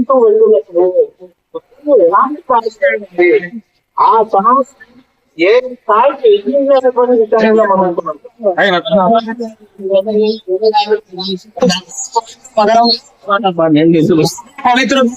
వింటూ వెళ్ళినప్పుడు ఎలాంటి పరిస్థితి ఉంది ఆ సమస్య ఏ స్థాయికి ఎదిగినటువంటి విషయంలో మనం అనుకున్నాం. పవిత్రుడు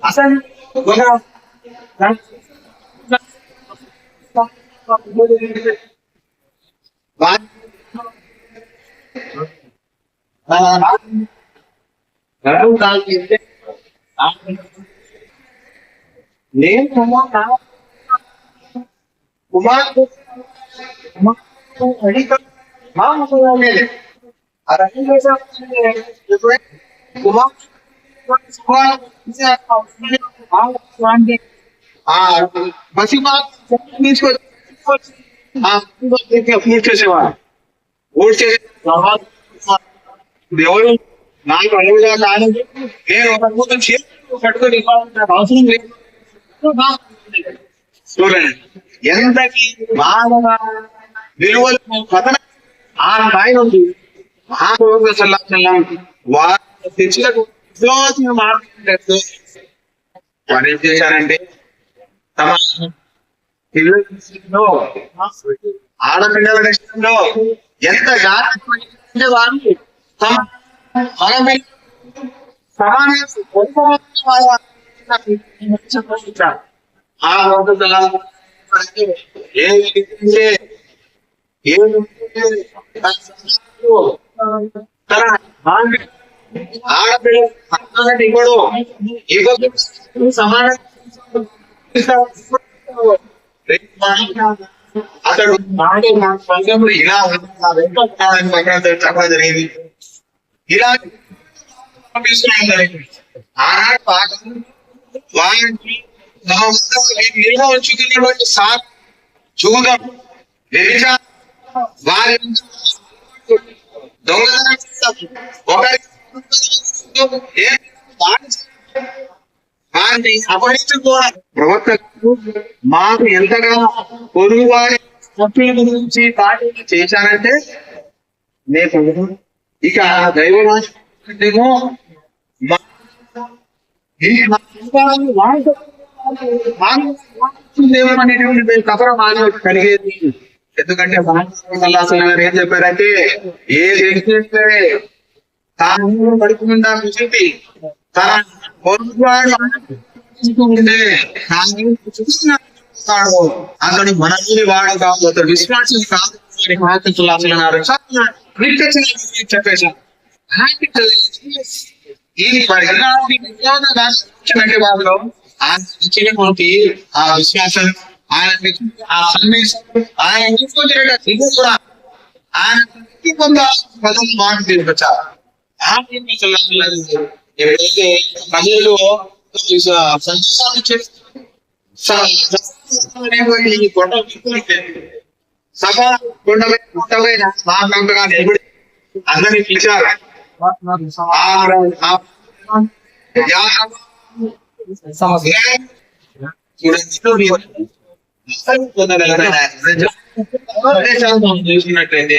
Hasan, Guna, dan Ban, Kalau kalau kita, Nen Kuma kau, Kuma tu, Kuma tu, hari tu, mau masuk dalam ni, ada yang besar, Kuma ఎవరు నాకు అనువుగా కాదు నేను ఒక కూతురు చేతులు పట్టుకొని ఇవ్వాలంటే అవసరం లేదు చూడండి ఎంతకి బాగా విలువలు కథన ఆ స్థాయి నుండి ఆ రోజు చల్లం వారు తెచ్చిన విశ్వాసం మాట్లాడే వారు ఏం చేశారంటే తమ పిల్లల విషయంలో ఆడపిల్లల విషయంలో ఎంత జాగ్రత్త వారు తమ మన సమాన ఆ ఏ విధంగా ఏ తన ఆడపిల్ల సమానత ఇవ్వడు ఇవ్వదు సమాన అతడు మాడే మా సంఘంలో ఇలా ఉన్నాడు చెప్పడం జరిగింది ఇలా పంపిస్తున్నాం జరిగింది ఆనాడు పాఠం వారికి నా వద్ద నిల్వ ఉంచుకున్నటువంటి సార్ చూడం వ్యభిచారం వారి నుంచి దొంగతనం చేయడం, ఒకరి ఏ బానిస వారిని ప్రవర్తనకు మాకు ఎంతగా పొరుగు వారి గురించి పాటించి చేశారంటే నేను ఇక దైవమో అనేటువంటి కథన మానవ కలిగేది. ఎందుకంటే మహాత్మా గారు ఏం చెప్పారంటే ఏ వ్యక్తి తాను పడుకుండా చూసి తన పొరుగువాడు తాను చూస్తున్నాడు అతడు మనల్ని వాడు కాదు అతడు విశ్వాసం కాదు అని మహాత్ములు అసలు చెప్పేశాను ఈ వాళ్ళు ఆయన ఇచ్చినటువంటి ఆ విశ్వాసం ఆయన ఆ సందేశం ఆయన కూడా ఆయన కొంత పదం మాట తీసుకొచ్చారు. ఎప్పుడైతే ప్రజలు సందేశాన్ని చేస్తారు కొండ సభ కొండ కొండపైన మహాత్మగా నిలబడి అందరినీ పిలిచారు చూసినట్లయితే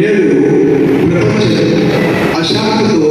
నేడు ప్రపంచం అశాంతితో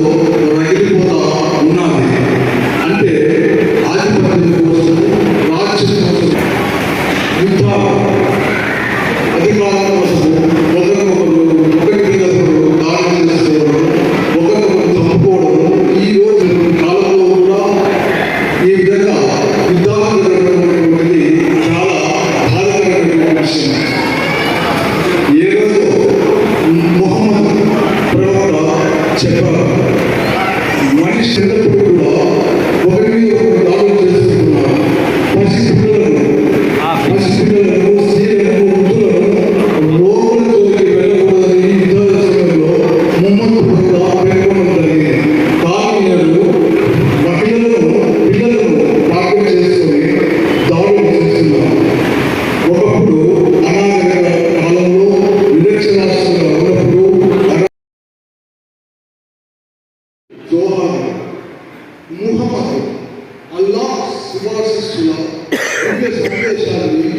శుభాశిస్సుల దివ్య సందేశాన్ని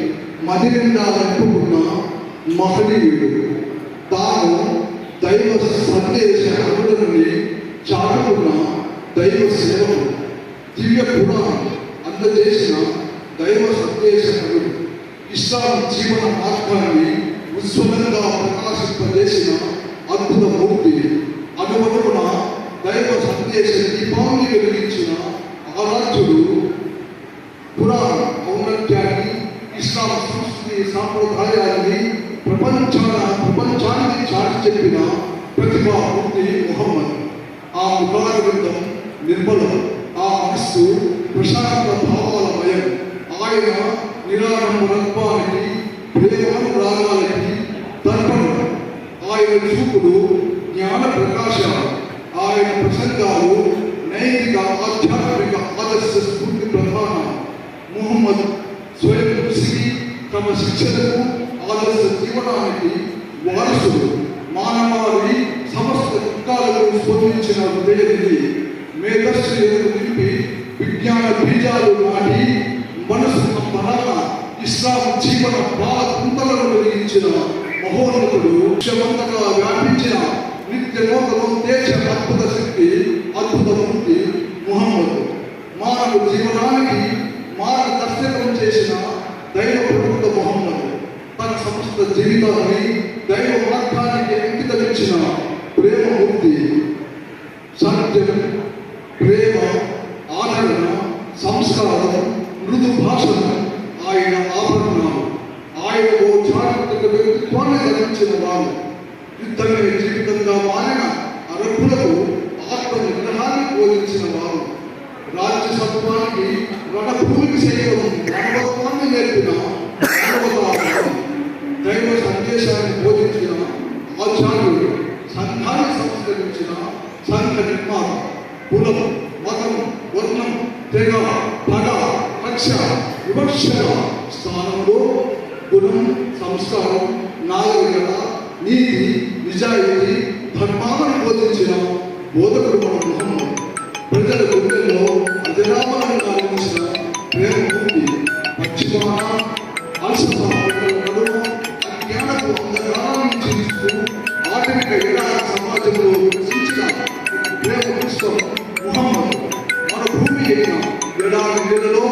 మదినిండా నడుపుకున్న మహనీయుడు. తాను దైవ సందేశ అరువులని చాటుకున్న దైవ సేవకుడు. దివ్య పురాణం అందజేసిన దైవ సందేశకుడు. ఇస్లాం జీవన మార్గాన్ని ఉజ్వలంగా ప్రకాశిస్తూ ఆయన నిరాడంబరత్వానికి ప్రేమానురాగాలకి తర్పణం. ఆయన చూపుడు జ్ఞాన ఆయన ప్రసంగాలు నైతిక ఆధ్యాత్మిక ఆదర్శ స్ఫూర్తి ప్రధాన. ముహమ్మద్ స్వయం కృషికి తమ శిక్షణకు ఆదర్శ జీవనానికి వారసుడు. మానవాళి సమస్త దుఃఖాలకు స్పందించిన హృదయనిధి మేధస్సులను విజ్ఞాన బీజాలు నాటి మనసుకు మరణ ఇస్లాం జీవన బాల కుంతలను వెలిగించిన మహోన్నతుడు విశ్వమంతగా వ్యాపించిన నిత్య లోకం దేశ అద్భుత శక్తి అద్భుత మూర్తి ముహమ్మద్. మానవ జీవనానికి మార్గదర్శకం చేసిన దైవ ప్రభుత్వ మొహమ్మద్. తన సమస్త జీవితాన్ని దైవ మార్గాన్ని యుద్ధమే జీవితంగా మారిన అరబ్బులకు ఆత్మ నిగ్రహాన్ని బోధించిన వారు రాజ్యసత్వానికి రణభూమికి చేయడం మానవత్వాన్ని నేర్పిన మానవతావాది. దైవ సందేశాన్ని బోధించిన ఆచార్యుడు సంఘాన్ని సంస్కరించిన సంఘ నిర్మాత కులం మతం వర్ణం తెగ పగ కక్ష వివక్షల స్థానంలో గుణం సంస్కారం నాగరికత నీతి నిజాయితీ ధర్మాలను బోధించిన బోధకుడు మన ముహమ్మద్ ప్రజల గుండెల్లో అజరామరంగా నిలిచిన ప్రేమమూర్తి పశ్చిమాన అలసత నడుమ అజ్ఞానపు జీవిస్తూ సమాజంలో ప్రేమ పుస్తకం ముహమ్మద్. మన భూమి ఎక్కిన ఎడారి నెలలో